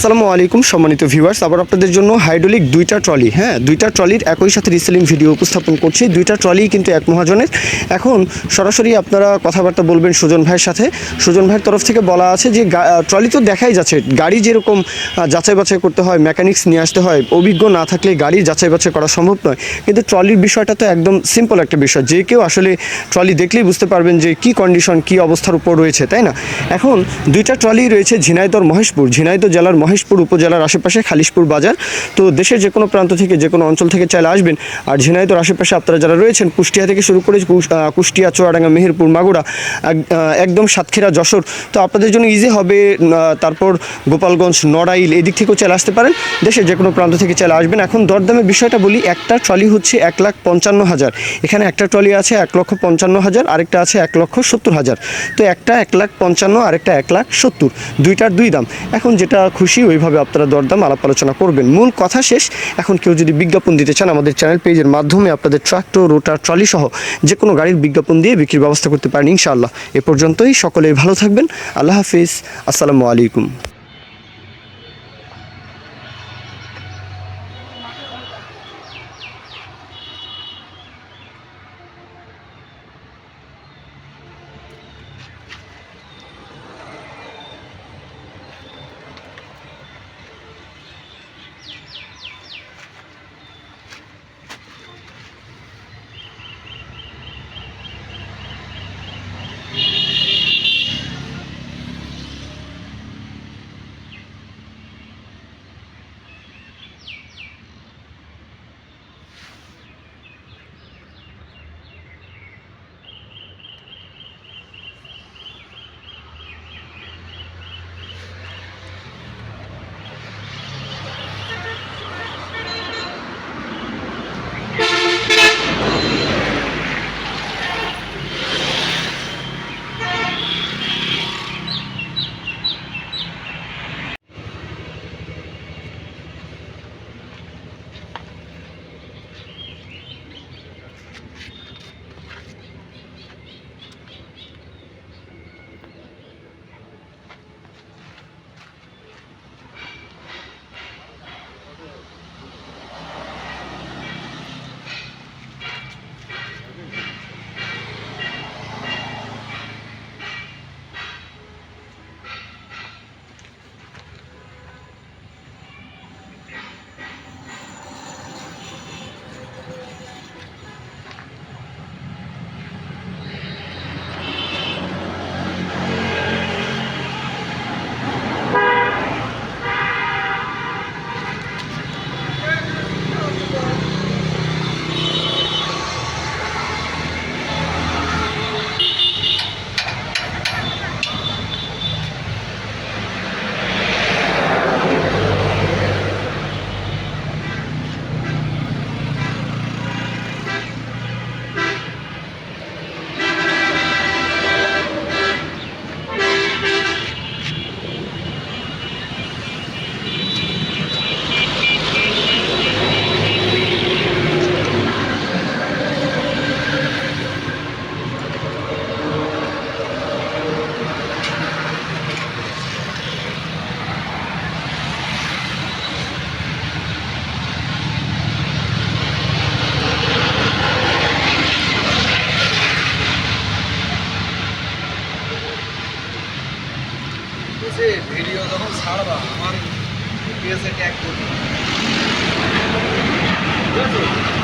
আসসালামু আলাইকুম সম্মানিত ভিউয়ার্স আবার আপনাদের জন্য হাইড্রোলিক দুইটা ট্রলি হ্যাঁ? দুইটা ট্রলির একই সাথে রিসেলিং ভিডিও উপস্থাপন করছি। দুইটা ট্রলি কিন্তু এক মহাজনের। এখন সরাসরি আপনারা কথাবার্তা বলবেন সুজন ভাইয়ের সাথে। সুজন ভাইয়ের তরফ থেকে বলা আছে যে ট্রলি তো দেখাই যাচ্ছে, গাড়ি যেরকম যাচাই বাছাই করতে হয় মেকানিক্স নিয়ে আসতে হয়, অভিজ্ঞ না থাকলে গাড়ি যাচাই বাছাই করা সম্ভব নয়। কিন্তু ট্রলির বিষয়টা তো একদম সিম্পল একটা বিষয়, যে কেউ আসলে ট্রলি দেখলেই বুঝতে পারবেন যে কি কন্ডিশন কি অবস্থার উপর রয়েছে, তাই না? এখন দুইটা ট্রলি রয়েছে ঝিনাইদর মহেশপুর, ঝিনাইদহ জেলার মহেশপুর উপজেলার আশেপাশে খালিশপুর বাজার। তো দেশের যে কোনো প্রান্ত থেকে, যে কোনো অঞ্চল থেকে চাইলে আসবেন। আর ঝিনাইদহর আশেপাশে আপনারা যারা রয়েছেন, কুষ্টিয়া থেকে শুরু করে কুষ্টিয়া, চুয়াডাঙ্গা, মেহেরপুর, মাগুরা, এক- একদম সাতক্ষীরা, যশোর। তো আপনাদের জন্য ইজি হবে তারপর গোপালগঞ্জ, নড়াইল, এদিক থেকেও চাইলে আসতে পারেন। দেশের যে কোনো প্রান্ত থেকে চাইলে আসবেন। এখন দরদামের বিষয়টা বলি, একটা ট্রলি হচ্ছে এক লাখ পঞ্চান্ন হাজার। এখানে একটা ট্রলি আছে এক লক্ষ পঞ্চান্ন হাজার, আরেকটা আছে এক লক্ষ সত্তর হাজার। তো একটা এক লাখ পঞ্চান্ন, আরেকটা এক লাখ সত্তর। দুইটার দুই দাম। এখন যেটা খুশি, ওইভাবে আপনারা দরদাম, আলাপ আলোচনা করবেন। মূল কথা শেষ। এখন কেউ যদি বিজ্ঞাপন দিতে চান, আমাদের চ্যানেল পেজের মাধ্যমে আপনাদের ট্রাক্টর, রোটার ট্রলি সহ যে কোনো গাড়ির বিজ্ঞাপন দিয়ে বিক্রির ব্যবস্থা করতে পারেন ইনশাআল্লাহ। এ পর্যন্তই, সকলেই ভালো থাকবেন। আল্লাহ হাফিজ। আসসালামু আলাইকুম। যখন ছাড়বা আমার পেজে ট্যাগ করবে ঠিক আছে?